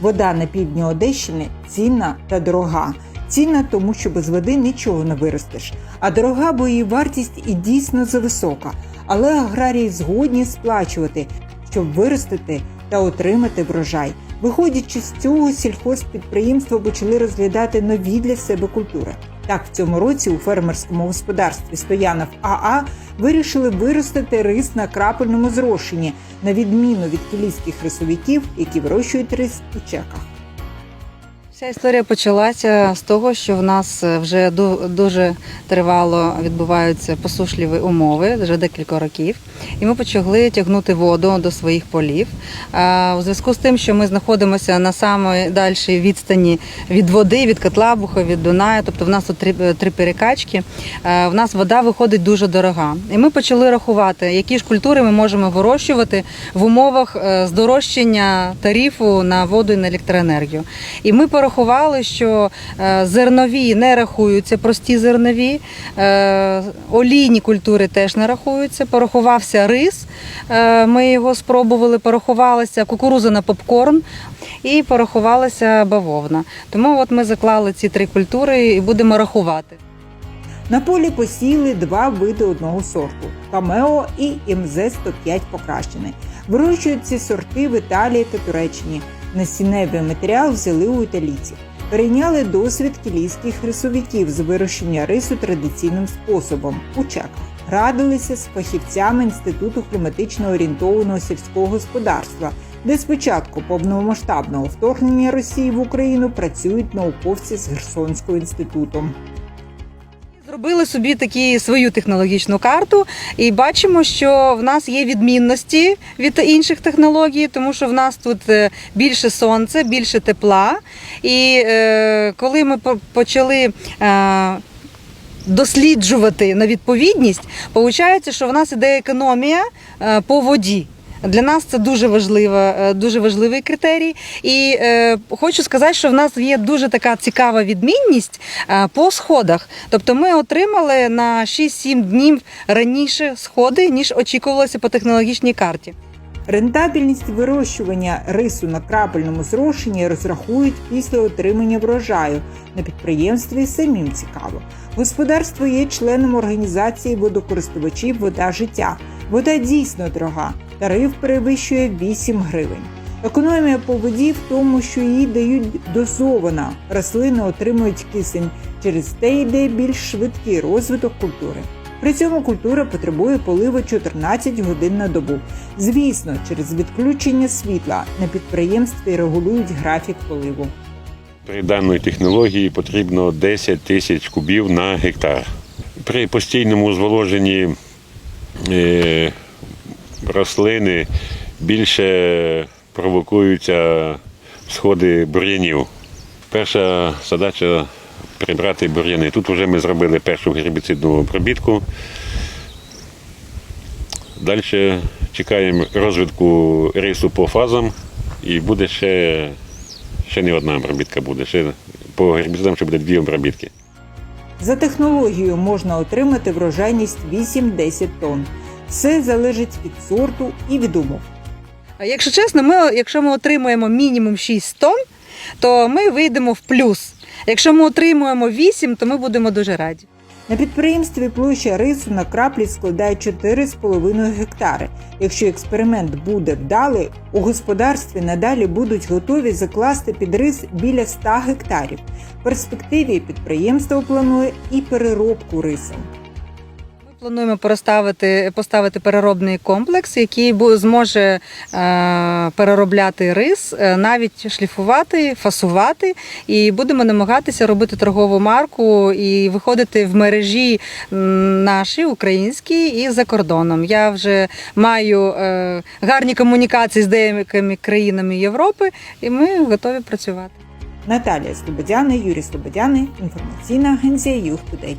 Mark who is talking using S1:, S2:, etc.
S1: Вода на півдні Одещини цінна та дорога. Цінна, тому що без води нічого не виростеш. А дорога, бо її вартість і дійсно зависока. Але аграрії згодні сплачувати, щоб виростити та отримати врожай. Виходячи з цього, сільхозпідприємства почали розглядати нові для себе культури. Так, в цьому році у фермерському господарстві Стоянов АА вирішили виростити рис на крапельному зрошенні, на відміну від кілійських рисовиків, які вирощують рис у чеках.
S2: Вся історія почалася з того, що в нас вже дуже тривало відбуваються посушливі умови, вже декілька років, і ми почали тягнути воду до своїх полів. У зв'язку з тим, що ми знаходимося на самій дальшій відстані від води, від Котлабуха, від Дунаю, тобто в нас тут три, три перекачки, е, в нас вода виходить дуже дорога. І ми почали рахувати, які ж культури ми можемо вирощувати в умовах е, здорожчання тарифу на воду і на електроенергію. І ми що е, зернові не рахуються, прості зернові, е, олійні культури теж не рахуються. Порахувався рис, е, ми його спробували, порахувалася кукуруза на попкорн і порахувалася бавовна. Тому от ми заклали ці три культури і будемо рахувати.
S1: На полі посіяли два види одного сорту Камео і МЗ-105 покращений. Вирощують ці сорти в Італії та Туреччині. Насінневий матеріал взяли у італійців. Перейняли досвід кілійських рисовиків з вирощення рису традиційним способом у. Радилися з фахівцями Інституту кліматично орієнтованого сільського господарства, де спочатку повномасштабного вторгнення Росії в Україну працюють науковці з Херсонського інституту.
S2: Зробили собі такі свою технологічну карту, і бачимо, що в нас є відмінності від інших технологій, тому що в нас тут е, більше сонця, більше тепла. І е, коли ми по- почали. Е, Досліджувати на відповідність, виходить, що в нас іде економія е, по воді. Для нас це дуже важлива, е, дуже важливий критерій. І е, хочу сказати, що в нас є дуже така цікава відмінність е, по сходах. Тобто ми отримали на 6-7 днів раніше сходи, ніж очікувалося по технологічній карті.
S1: Рентабельність вирощування рису на крапельному зрошенні розрахують після отримання врожаю. На підприємстві самим цікаво. Господарство є членом організації водокористувачів Вода життя. Вода дійсно дорога. Тариф перевищує 8 гривень. Економія по воді в тому, що її дають дозовано. Рослини отримують кисень. Через те йде більш швидкий розвиток культури. При цьому культура потребує поливу 14 годин на добу. Звісно, через відключення світла на підприємстві регулюють графік поливу.
S3: При даної технології потрібно 10 тисяч кубів на гектар. При постійному зволоженні е, рослини більше провокуються сходи бур'янів. Перша задача прибрати бур'яни. Тут вже ми зробили першу гербіцидну обробітку. Далі чекаємо розвитку рису по фазам і буде ще, ще не одна обробітка буде. Ще по гербіцидам ще буде дві обробітки.
S1: За технологією можна отримати врожайність 8-10 тонн. Все залежить від сорту і від умов.
S2: А Якщо чесно, ми, якщо ми отримуємо мінімум 6 тонн, то ми вийдемо в плюс. Якщо ми отримуємо 8, то ми будемо дуже раді.
S1: На підприємстві площа рису на краплі складає 4,5 гектари. Якщо експеримент буде вдалий, у господарстві надалі будуть готові закласти під рис біля 100 гектарів. В перспективі підприємство планує і переробку рису.
S2: Плануємо поставити, поставити переробний комплекс, який зможе е, переробляти рис, е, навіть шліфувати, фасувати. І будемо намагатися робити торгову марку і виходити в мережі наші українські і за кордоном. Я вже маю е, гарні комунікації з деякими країнами Європи, і ми готові працювати.
S1: Наталія Слободяна, Юрій Слободяни, інформаційна агенція Юг Тудей.